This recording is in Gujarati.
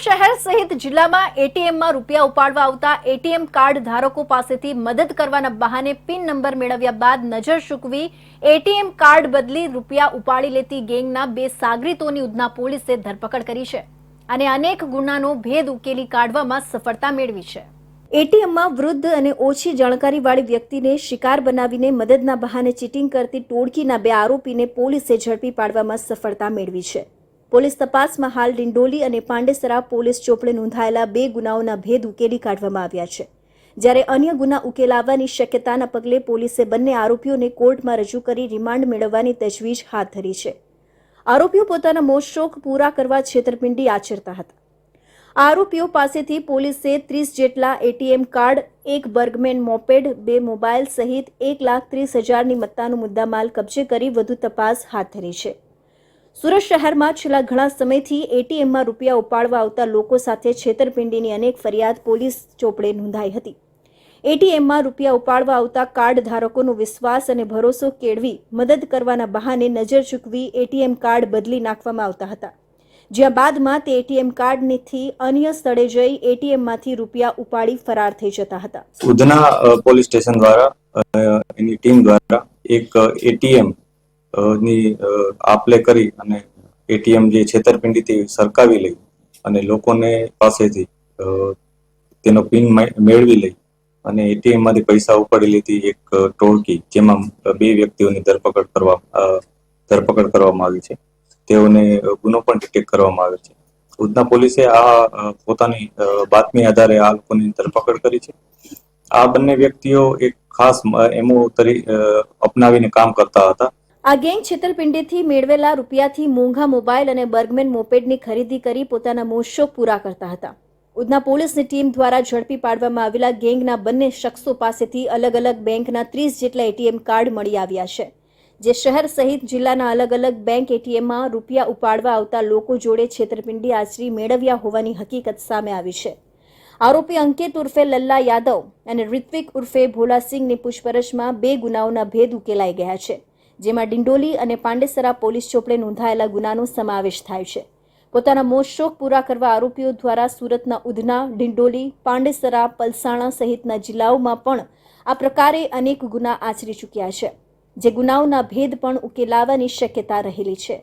શહેર સહિત જિલ્લામાં એટીએમમાં રૂપિયા ઉપાડવા આવતા એટીએમ કાર્ડ ધારકો પાસેથી મદદ કરવાના બહાને પિન નંબર મેળવ્યા બાદ નજર ચૂકવી એટીએમ કાર્ડ બદલી રૂપિયા ઉપાડી લેતી ગેંગના બે સાગરીતોની ઉધના પોલીસે ધરપકડ કરી છે અને અનેક ગુનાનો ભેદ ઉકેલી કાઢવામાં સફળતા મેળવી છે. એટીએમમાં વૃદ્ધ અને ઓછી જાણકારીવાળી વ્યક્તિને શિકાર બનાવીને મદદના બહાને ચીટિંગ કરતી ટોળકીના બે આરોપીને પોલીસે ઝડપી પાડવામાં સફળતા મેળવી છે. પોલીસ તપાસમાં હાલ ડિંડોલી અને પાંડેસરા પોલીસ ચોપડે નોંધાયેલા બે ગુનાઓના ભેદ ઉકેલી કાઢવામાં આવ્યા છે. જ્યારે અન્ય ગુના ઉકેલાવવાની શક્યતાના પગલે પોલીસે બંને આરોપીઓને કોર્ટમાં રજૂ કરી રિમાન્ડ મેળવવાની તજવીજ હાથ ધરી છે. આરોપીઓ પોતાના મોજશોખ પૂરા કરવા છેતરપિંડી આચરતા હતા. આરોપીઓ પાસેથી પોલીસે ત્રીસ જેટલા એટીએમ કાર્ડ, એક બર્ગમેન મોપેડ, બે મોબાઈલ સહિત એક લાખ ત્રીસ હજારની મત્તાનો મુદ્દામાલ કબજે કરી વધુ તપાસ હાથ ધરી છે. સુરત શહેરમાં છેલ્લા ઘણા સમયથી એટીએમમાં રૂપિયા ઉપાડવા આવતા લોકો સાથે છેતરપિંડીની અનેક ફરિયાદ પોલીસ ચોપડે નોંધાઈ હતી. એટીએમમાં રૂપિયા ઉપાડવા આવતા કાર્ડ ધારકોનો વિશ્વાસ અને ભરોસો કેળવી મદદ કરવાના બહાને નજર ચૂકવી એટીએમ કાર્ડ બદલી નાખવામાં આવતા હતા. જ્યાં બાદમાં તે એટીએમ કાર્ડથી અન્ય સ્થળે જઈ એટીએમમાંથી રૂપિયા ઉપાડી ફરાર થઈ જતા હતા. ઉધના પોલીસ સ્ટેશન દ્વારા એની ટીમ દ્વારા એક એટીએમ ની આપલે કરી અને એટીએમ જે છેતરપિંડીથી સરકાવી લઈ અને લોકોને પાસેથી તેનો પિન મેળવી લઈ અને એટીએમમાંથી પૈસા ઉપાડી લીધી એક ટોળકી જેમાં બે વ્યક્તિઓની ધરપકડ કરવા ધરપકડ કરવામાં આવી છે. તેઓને ગુનો પણ ડિટેક્ટ કરવામાં આવ્યો છે. ઉધના પોલીસે આ પોતાની બાતમી આધારે આ લોકોની ધરપકડ કરી છે. આ બંને વ્યક્તિઓ એક ખાસ એમો તરી અપનાવીને કામ કરતા હતા. આ ગેંગ છેતરપિંડીથી મેળવેલા રૂપિયાથી મોંઘા મોબાઈલ અને બર્ગમેન મોપેડની ખરીદી કરી પોતાના મોજશોખ પૂરા કરતા હતા. ઉધના પોલીસની ટીમ દ્વારા ઝડપી પાડવામાં આવેલા ગેંગના બંને શખ્સો પાસેથી અલગ અલગ બેંકના ત્રીસ જેટલા એટીએમ કાર્ડ મળી આવ્યા છે. જે શહેર સહિત જિલ્લાના અલગ અલગ બેંક એટીએમમાં રૂપિયા ઉપાડવા આવતા લોકો જોડે છેતરપિંડી આચરી મેળવ્યા હોવાની હકીકત સામે આવી છે. આરોપી અંકિત ઉર્ફે લલ્લા યાદવ અને રિત્વિક ઉર્ફે ભોલાસિંહની પૂછપરછમાં બે ગુનાઓના ભેદ ઉકેલાઈ ગયા છે. જેમાં ડિંડોલી અને પાંડેસરા પોલીસ ચોપડે નોંધાયેલા ગુનાનો સમાવેશ થાય છે. પોતાના મોત શોખ પૂરા કરવા આરોપીઓ દ્વારા સુરતના ઉધના, ડિંડોલી, પાંડેસરા, પલસાણા સહિતના જિલ્લાઓમાં પણ આ પ્રકારે અનેક ગુના આચરી ચૂક્યા છે, જે ગુનાઓના ભેદ પણ ઉકેલાવાની શક્યતા રહેલી છે.